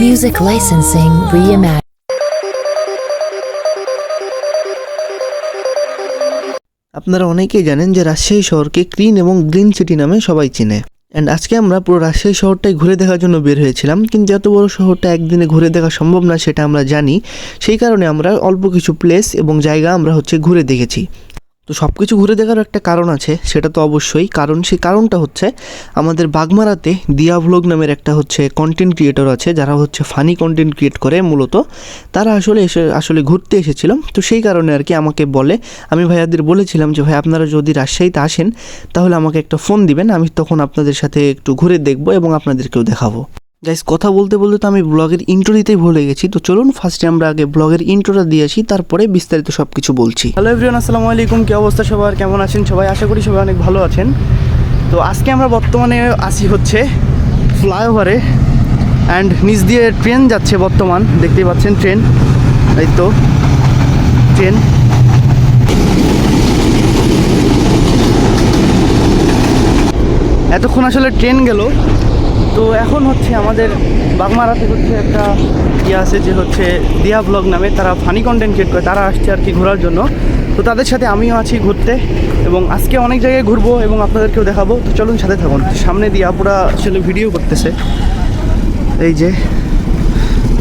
Music licensing reimagined. আপনারা অনেকেই জানেন যে রাজশাহী শহরকে ক্লিন এবং গ্রিন সিটি নামে সবাই চিনে। অ্যান্ড আজকে আমরা পুরো রাজশাহী শহরটাই ঘুরে দেখার জন্য বের হয়েছিলাম, কিন্তু এত বড় শহরটা একদিনে ঘুরে দেখা সম্ভব না, সেটা আমরা জানি। সেই কারণে আমরা অল্প কিছু প্লেস এবং জায়গা আমরা হচ্ছে ঘুরে দেখেছি। তো সব কিছু ঘুরে দেখার একটা কারণ আছে, সেটা তো অবশ্যই। কারণ সেই কারণটা হচ্ছে, আমাদের বাগমারাতে দিয়া ভ্লগ নামের একটা হচ্ছে কন্টেন্ট ক্রিয়েটর আছে, যারা হচ্ছে ফানি কন্টেন্ট ক্রিয়েট করে মূলত। তারা আসলে এসে, আসলে ঘুরতে এসেছিল তো সেই কারণে আর কি আমাকে বলে, আমি ভাইয়াদের বলেছিলাম যে, ভাই, আপনারা যদি রাজশাহীতে আসেন, তাহলে আমাকে একটা ফোন দিবেন, আমি তখন আপনাদের সাথে একটু ঘুরে দেখব এবং আপনাদেরকেও দেখাবো। গাইস কথা বলতে বলতে তো আমি ব্লগের ইন্ট্রো দিতেই ভুলে গেছি। তো চলুন ফার্স্টে আমরা আগে ব্লগের ইন্ট্রোটা দিয়ে আসি, তারপরে বিস্তারিত সব কিছু বলছি। হ্যালো এভরিওয়ান আসসালামু আলাইকুম। কি অবস্থা সবার? কেমন আছেন সবাই? আশা করি সবাই অনেক ভালো আছেন। তো আজকে আমরা বর্তমানে আসি হচ্ছে ফ্লাইওভারে অ্যান্ড নিচ দিয়ে ট্রেন যাচ্ছে বর্তমান। দেখতেই পাচ্ছেন ট্রেন এই তো ট্রেন এতক্ষণ আসলে ট্রেন গেল। তো এখন হচ্ছে আমাদের বাগমারাতে হচ্ছে একটা ইয়ে আছে যে হচ্ছে দিয়া ব্লগ নামে তারা ফানি কন্টেন্ট ক্রিয়েট করে, তারা আসছে আর কি ঘোরার জন্য। তো তাদের সাথে আমিও আছি ঘুরতে এবং আজকে অনেক জায়গায় ঘুরবো এবং আপনাদেরকেও দেখাবো। তো চলুন সাথে থাকুন। সামনে দিয়ে আপুরা আসলে ভিডিও করতেছে। এই যে,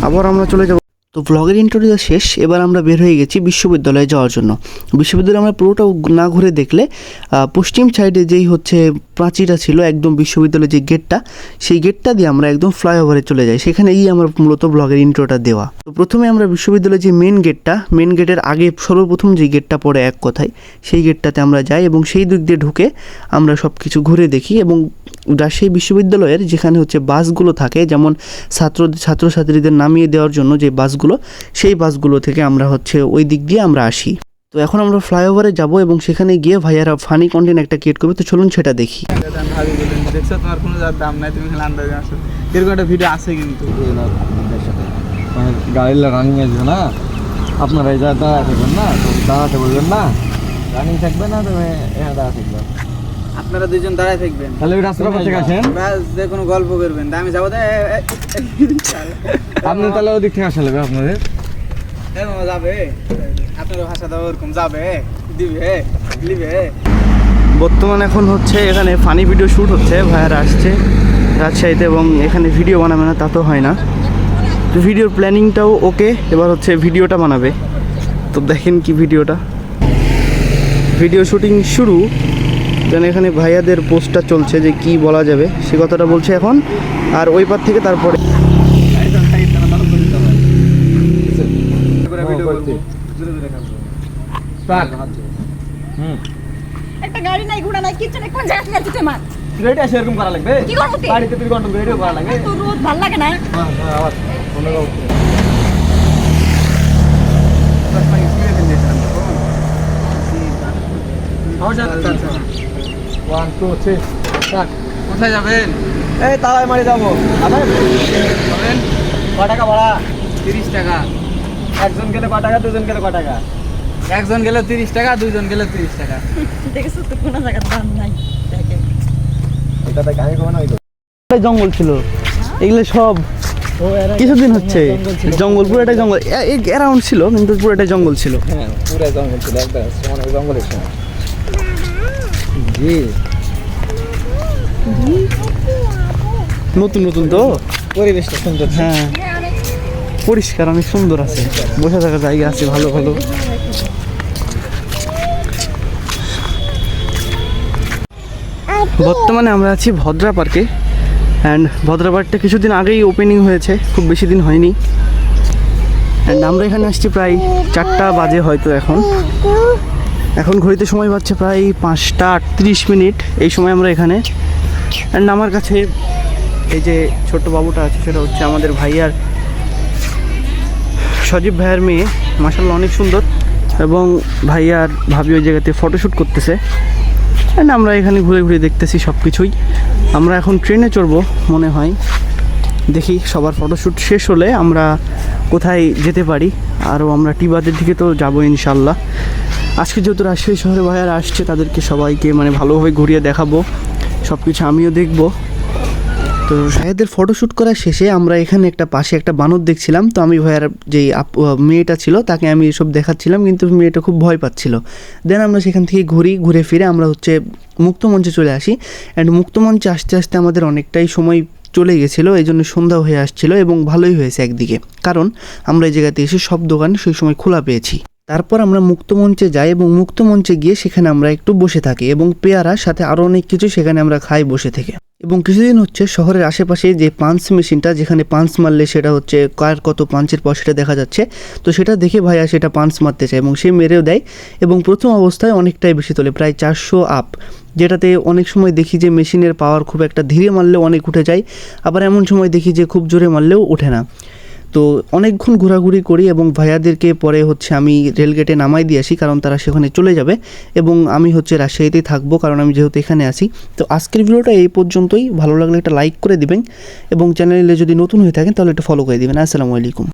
আবার আমরা চলে যাব। তো ব্লগের ইন্টারভিউ শেষ, এবার আমরা বের হয়ে গেছি বিশ্ববিদ্যালয়ে যাওয়ার জন্য। বিশ্ববিদ্যালয়ে আমরা পুরোটা না ঘুরে দেখলে পশ্চিম সাইডে যেই হচ্ছে প্রাচীরটা ছিল, একদম বিশ্ববিদ্যালয়ের যে গেটটা সেই গেটটা দিয়ে আমরা একদম ফ্লাইওভারে চলে যাই। সেখানে গিয়ে আমার মূলত ব্লগের ইন্ট্রোটা দেওয়া। তো প্রথমে আমরা বিশ্ববিদ্যালয়ের যে মেন গেটটা মেন গেটের আগে সর্বপ্রথম যে গেটটা পড়ে এক কথায়, সেই গেটটাতে আমরা যাই এবং সেই দিক দিয়ে ঢুকে আমরা সব কিছু ঘুরে দেখি এবং রাজশাহী বিশ্ববিদ্যালয়ের যেখানে হচ্ছে বাসগুলো থাকে, যেমন ছাত্র ছাত্রছাত্রীদের নামিয়ে দেওয়ার জন্য যে বাসগুলো সেই বাসগুলো থেকে আমরা হচ্ছে ওই দিক দিয়ে আমরা আসি। তো এখন আমরা ফ্লাইওভারে যাব এবং সেখানে গিয়ে ভাইয়ারা ফানি কন্টেন্ট একটা ক্রিয়েট করবে। তো চলুন সেটা দেখি। দেখছ তোমার কোনো যার দাম নাই তুমি খালি আন্দাজে আসো। এরকম একটা ভিডিও আছে কিন্তু। মানে গাড়ির রানিং আসবে না আপনারা এই জায়গায় দাঁড়ায় না দাঁড়াতে বলবেন না। রানিং থাকবে না তুমি এখানে দাঁড়া থাকবে আপনারা দুজন দাঁড়ায় থাকবেন। তাহলে ওই রাস্তাটা কোথা থেকে আসেন। যে কোনো গল্প করবেন। তা আমি যাব আপনি তাহলে ওদিক থেকে আসা লাগবে আপনাদের। যাবে। আপনার ভাষা দাও ওরকম যাবে। দিবে লিবে বর্তমানে এখন হচ্ছে এখানে ফানি ভিডিও শ্যুট হচ্ছে ভাইয়ারা আসছে রাজশাহীতে এবং এখানে ভিডিও বানাবে না তা তো হয় না। তো ভিডিওর প্ল্যানিংটাও ওকে এবার হচ্ছে ভিডিওটা বানাবে। তো দেখেন কি ভিডিওটা ভিডিও শুটিং শুরু। যেন এখানে ভাইয়াদের পোস্টটা চলছে যে কি বলা যাবে সে কথাটা বলছে এখন। আর ওই পার থেকে তারপরে দূরে দূরে একটা গাড়ি নাই ঘোড়া নাই কিচ্ছু নাই কোন জায়গা থেকে আসছিস মার রেডি আসে এরকম করা লাগবে? কি করব তুই? বাড়িতে তুই কন্ট্রোল রেডিও করা লাগবে? তো রোদ ভালো লাগে না। ওয়ান টু থ্রি স্টার্ট কোথায় যাবেন? এই তালাই মারি যাব। যাবেন? ক টাকা ভাড়া? তিরিশ টাকা। একজন গেলে ক টাকা দুজন গেলে ক টাকা? একজন গেলে তিরিশ টাকা দুইজন গেলে তিরিশ টাকা। দেখেছ তো কোন জায়গার দাম নাই। জঙ্গল ছিল। এগুলো সব কিছুদিন হচ্ছে। জঙ্গল পুরোটাই জঙ্গল। অ্যারাউন্ড ছিল কিন্তু পুরোটাই জঙ্গল ছিল। হ্যাঁ পুরো জঙ্গল ছিল সমান জঙ্গলের সময়। জি। নতুন নতুন তো? পরিবেশটা সুন্দর। হ্যাঁ। পরিষ্কার অনেক সুন্দর আছে। বসে থাকার জায়গা আছে ভালো ভালো। বর্তমানে আমরা আছি ভদ্রা পার্কে। অ্যান্ড ভদ্রা পার্কটা কিছুদিন আগেই ওপেনিং হয়েছে খুব বেশি দিন হয়নি। অ্যান্ড আমরা এখানে আসছি প্রায় চারটা বাজে হয়তো এখন। এখন ঘড়িতে সময় পাচ্ছে প্রায় পাঁচটা আটত্রিশ মিনিট। এই সময় আমরা এখানে। অ্যান্ড আমার কাছে এই যে ছোট্ট বাবুটা আছে, সেটা হচ্ছে আমাদের ভাইয়ার সজীব ভাইয়ার মেয়ে। মাসাল্লাহ অনেক সুন্দর। এবং ভাইয়ার ভাবি ওই জায়গাতে ফটোশ্যুট করতেছে। And আমরা এখানে ঘুরে ঘুরে দেখতেছি সব কিছুই আমরা এখন ট্রেনে চড়বো, মনে হয়। দেখি সবার ফটোশ্যুট শেষ হলে আমরা কোথায় যেতে পারি। আরও আমরা টিবাদের দিকে তো যাব ইনশাল্লাহ আজকে যেহেতু রাজশাহী শহরে ভাইয়ারা আসছে, তাদেরকে সবাইকে মানে ভালোভাবে ঘুরিয়ে দেখাবো। সব কিছু আমিও দেখব। তো ভাইয়াদের ফটোশ্যুট করা শেষে আমরা এখানে একটা পাশে একটা বানর দেখছিলাম। তো আমি ভাইয়ার যে মেয়েটা ছিল, তাকে আমি এসব দেখাচ্ছিলাম, কিন্তু মেয়েটা খুব ভয় পাচ্ছিল। দেন আমরা সেখান থেকে ঘুরি, ঘুরে ফিরে আমরা হচ্ছে মুক্তমঞ্চে চলে আসি। অ্যান্ড মুক্তমঞ্চে আসতে আসতে আমাদের অনেকটাই সময় চলে গেছিল এই জন্য সন্ধ্যা হয়ে আসছিল এবং ভালোই হয়েছে একদিকে। কারণ আমরা এই জায়গাতে এসে সব দোকান সেই সময় খোলা পেয়েছি। তারপর আমরা মুক্তমঞ্চে যাই এবং মুক্তমঞ্চে গিয়ে সেখানে আমরা একটু বসে থাকি এবং পেয়ারা সাথে আরও অনেক কিছু সেখানে আমরা খাই বসে থেকে। এবং কিছুদিন হচ্ছে শহরের আশেপাশে যে পাঞ্চ মেশিনটা, যেখানে পাঞ্চ মারলে সেটা হচ্ছে কার কত পাঞ্চের পর সেটা দেখা যাচ্ছে, তো সেটা দেখে ভাইয়া সেটা পাঞ্চ মারতে চায় এবং সে মেরেও দেয় এবং প্রথম অবস্থায় অনেকটাই বেশি তোলে, প্রায় চারশো আপ, যেটাতে অনেক সময় দেখি যে মেশিনের পাওয়ার খুব একটা ধীরে মারলেও অনেক উঠে যায়, আবার এমন সময় দেখি যে খুব জোরে মারলেও ওঠে না। তো অনেকক্ষণ ঘোরাঘুরি করি এবং ভাইয়াদেরকে পরে হচ্ছে আমি রেলগেটে নামাই দিয়ে আসি, কারণ তারা সেখানে চলে যাবে এবং আমি হচ্ছে রাজশাহীতেই থাকব, কারণ আমি যেহেতু এখানে আসি তো আজকের ভিডিওটা এই পর্যন্তই। ভালো লাগলে একটা লাইক করে দিবেন এবং চ্যানেলে যদি নতুন হয়ে থাকেন তাহলে একটা ফলো করে দিবেন। আসসালামু আলাইকুম।